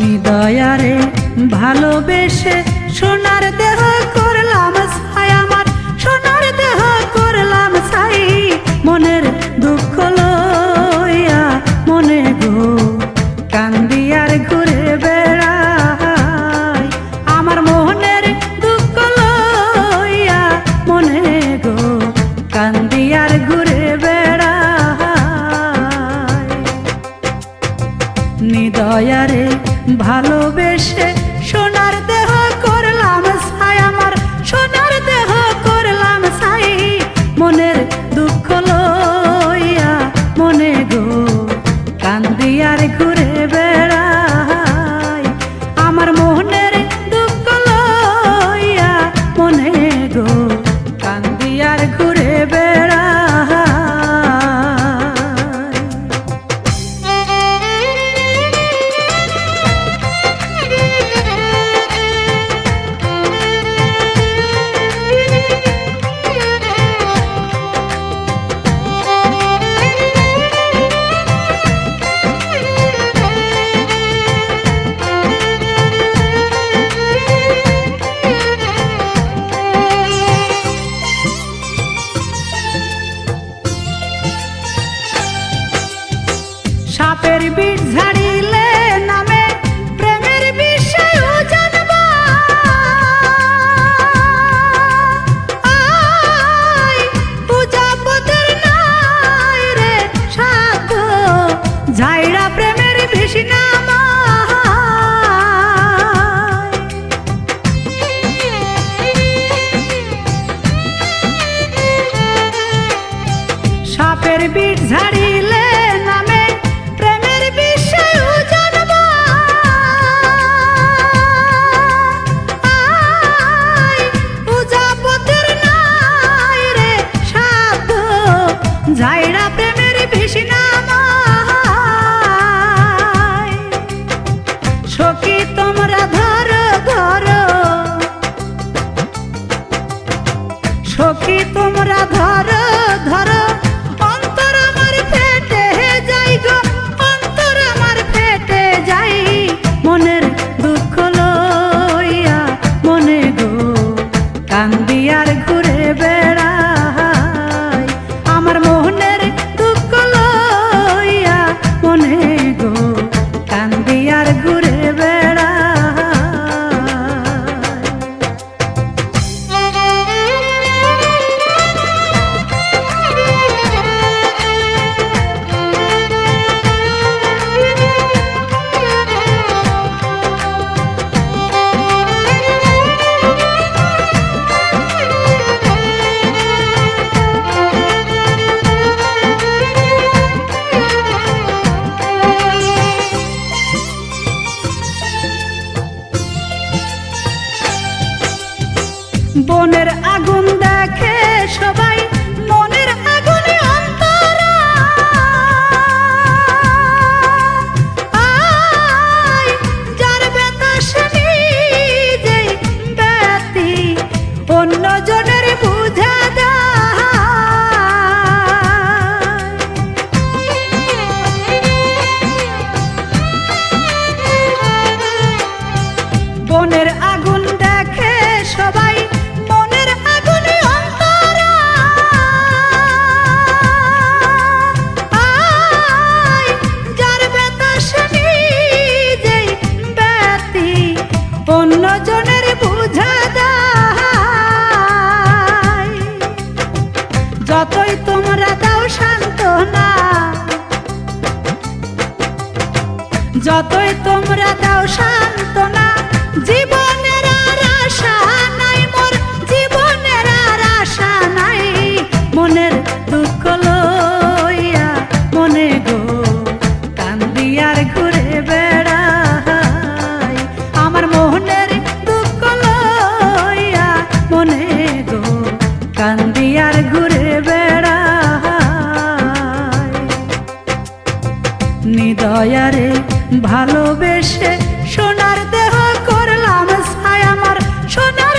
নিদয়ারে ভালোবেসে সোনার দেহ নিদয়ারে ভালোবেসে সোনার দেহ করলাম ছায় আমার সোনার সাপের বিষ ঝাড়িলে নামে প্রেমের বিষয় জানবা। আই পূজাপদের নাই রে সাধ, ঝাইড়া প্রেমের নামা সাপের বিষ ঝাড়িলে সখী তোমরা ধর তোমরা ধর ধর অন্তর আমার ফেটে যাই গো, অন্তর আমার ফেটে যাই মনের দুঃখ লইয়া মনে গো, কান্দি আর ঘুরে বেড়াই আমার মনের দুঃখ লইয়া মনে গো, কান্দি আর বনের আগুন অন্য জনের বুঝা যতই তোমরা দাও সান্ত্বনা যতই তোমরা দাও সান্ত্বনা না আর নিদয়ারে ভালোবেসে সোনার দেহ করলাম ছায় আমার সোনার